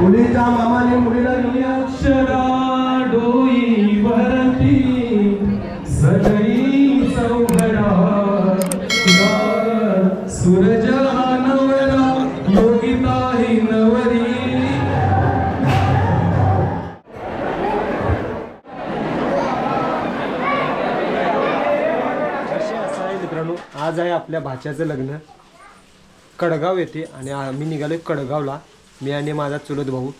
मुलीच्या मामाने मुलीला घेऊन या. अक्षरा डोई भरती सदई चौघडा सूरज हा नवरा. योगिता ही नवरी विषय असा आहे मित्रांनो आज आहे आपल्या भाच्याचं लग्न. कडगाव येथे आणि आम्ही निघालोय कडगावला. मी आणि माझा चुलत भाऊ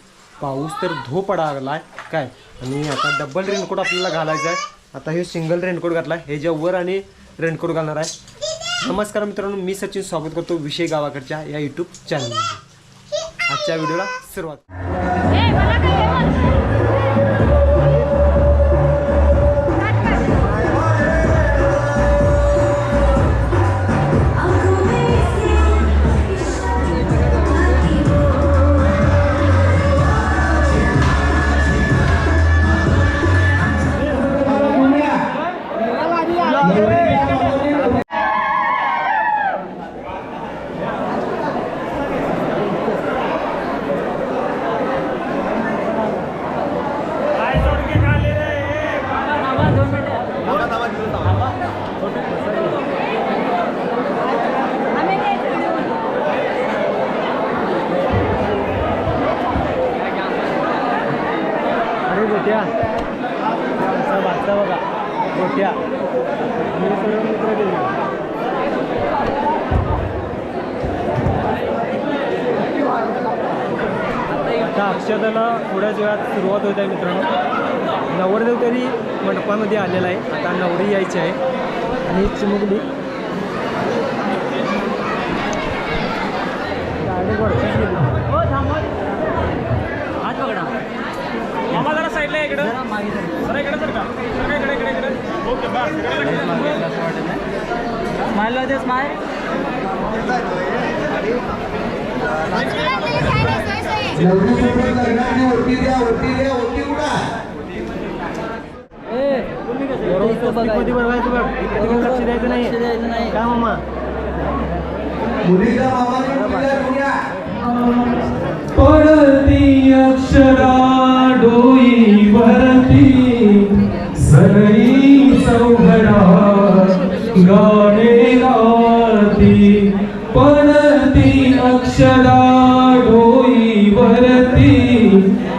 पाऊस तर धो पडालाय. काय? आणि आता डबल रेनकोट आपल्याला घालायचा आहे आता हे सिंगल रेनकोट घातला आहे हे वर आणि रेनकोट घालणार आहे. नमस्कार मित्रांनो मी सचिन स्वागत करतो विषय गावाकडच्या या यूट्यूब चॅनलमध्ये आजच्या व्हिडिओला सुरुवात. गोट्या. आमचा भाचा बघा गोट्या. मी सर्व मित्र गेले आता अक्षताला थोड्याच वेळात सुरुवात होत आहे मित्रांनो. नवरदेव तरी मंडपामध्ये आलेला आहे. आता नवरी यायची आहे. आणि चिमुकली गाडी वरतीच गेली. मामा जरा साईडला इकडं. जरा इकडे सर का. इकडे इकडे इकडे. ओके बस. स्माईल दे स्माईल नवरीसोबत लग्नाची ओटी द्या ओटी द्या ओटी उडा बरोबर मध्ये बघायचं बघ. इकडे तिकडे लक्ष द्यायचं नाही द्यायचं नाही काय मामा. पडती अक्षरा डोई भरती सनई चौघडा गाणे गाती. पडती अक्षरा डोई भरती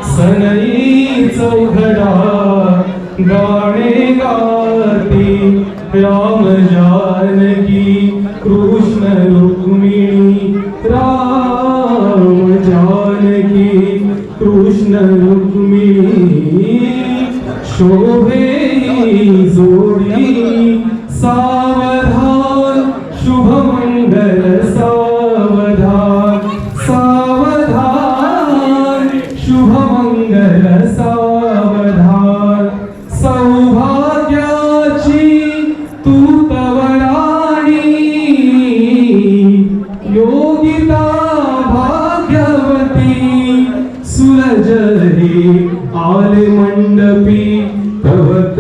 सनई चौघडा गाणे गाती. राम कृष्ण रुक्मिणी शोभे जोडी सावधान शुभमंगल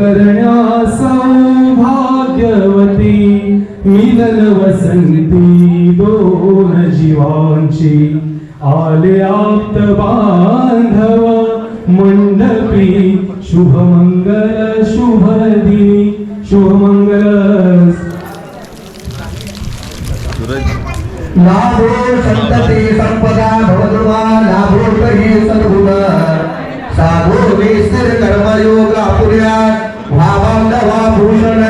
तव करण्या सौभाग्यवती मिलन वसंती दोन जीवांची. आले आप्त बांधव मंडपी शुभमंगल शुभदिनी. शुभमंगल. लाभो संतती संपदा भवदुमा लाभो तरी सद्गुण। साधो वेस्तर कर्मयोग अपुर्या भावांधवा भूषण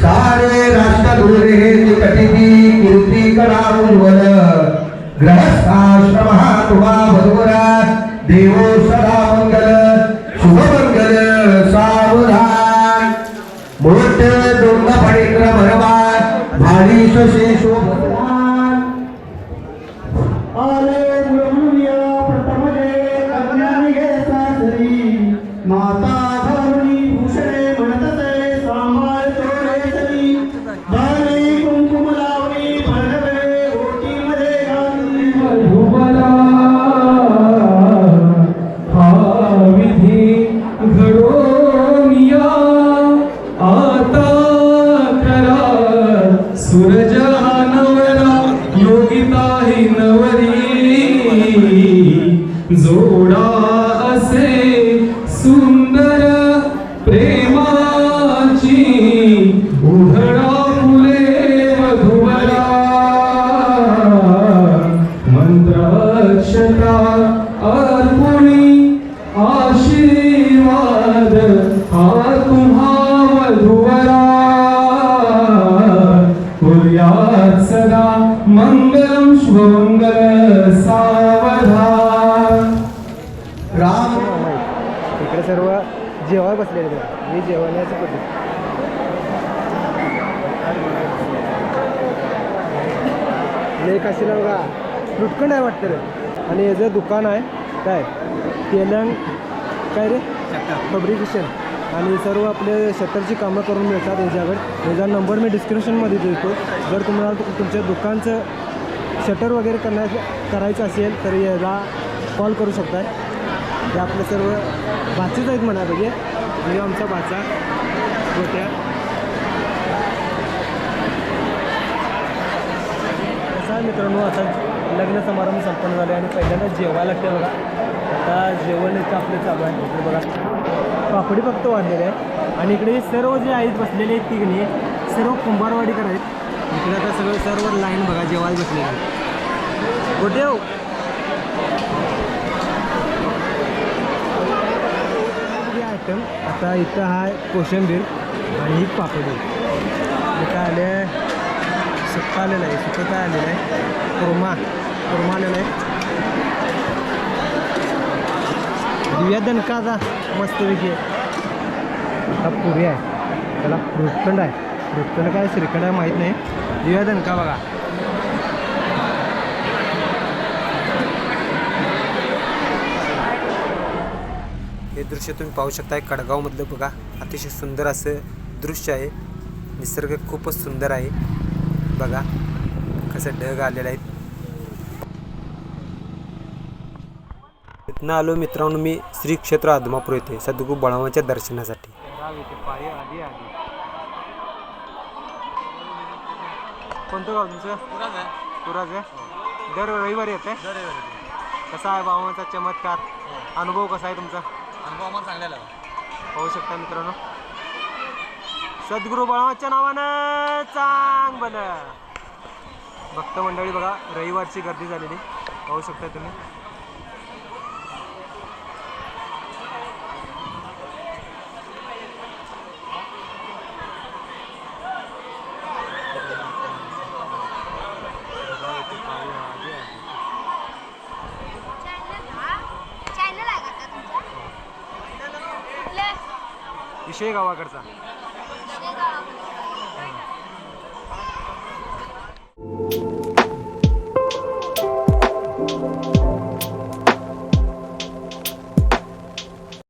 सारे राष्ट्रधूर हे कटिती कीर्ती करावून उज्ज्वल ग्रहस्थाश्रम तुमा भदुरा देवो सदा मंगल शुभमंगल सावधान. मोठ दोन पडित्र भरवा भारी शोभ सूरज नवरा योगिता ही नवरी. जोडा सदा मङ्गलं शुभमङ्गल सावधान राम. इकडे सर्व जेवाय बसलेले आहेत. मी जेवण्याची पद्धत लेख असेल बघा लुटकंड आहे वाटतं रे. आणि याचं दुकान आहे काय? तेलंग काय रे? फॅब्रिकेशन आणि सर्व आपले शटरची कामं करून मिळतात याच्याकडे माझा नंबर मी डिस्क्रिप्शनमध्ये देतो. जर तुम्हाला तुमच्या दुकानचं शटर वगैरे करण्या करायचं असेल तर याला कॉल करू शकता. हे आपलं सर्व भाचेच आहेत म्हणा बघे. म्हणजे आमचा भाचा. गोट्या. कसं आहे मित्रांनो आता लग्न समारंभ संपन्न झाले आणि पहिल्यांदा जेवायला लागते बघा. आता जेवण इथं आपलं चालू आहे. बघा. पापडी फक्त वाढलेले आहे आणि इकडे सर्व जे आहेत बसलेले आहेत तिकडे सर्व कुंभारवाडीकर आहेत. इकडे आता सगळं सर्व लाईन बघा जेवायला बसलेले आहे कुठे हो. आयटम आता इथं हा कोशिंबीर आणि ही पापडी. इथं आले सुक्का आलेलं आहे सुक्का काय आलेलं आहे? कुर्मा. कुर्मा आलेला आहे. दिव्या दणकाचा मस्तपैकी हा पुरी आहे. त्याला फ्रुटखंड आहे. फ्रुटखंड काय श्रीखंड आहे माहीत नाही. दिव्या दणका बघा? हे दृश्य तुम्ही पाहू शकताय. कडगावमधलं बघा. अतिशय सुंदर असं दृश्य आहे. निसर्ग खूपच सुंदर आहे. बघा. कसं ढग आलेलं आहेत इथनं आलो मित्रांनो मी श्री क्षेत्र आदमापूर येथे सद्गुरू बळावाच्या दर्शनासाठी. कोणतं गाव तुमचं? कुराज आहे. दर रविवारी येते? कसा आहे बाबांचा चमत्कार? अनुभव कसा आहे तुमचा? अनुभव आम्हाला चांगला पाहू शकता मित्रांनो. सद्गुरू बळावाच्या नावानं चांग बन भक्त मंडळी बघा रविवारची गर्दी झालेली. पाहू शकता तुम्ही चॅनल आहे का तुमचा कुठलं विषय गावाकडचा.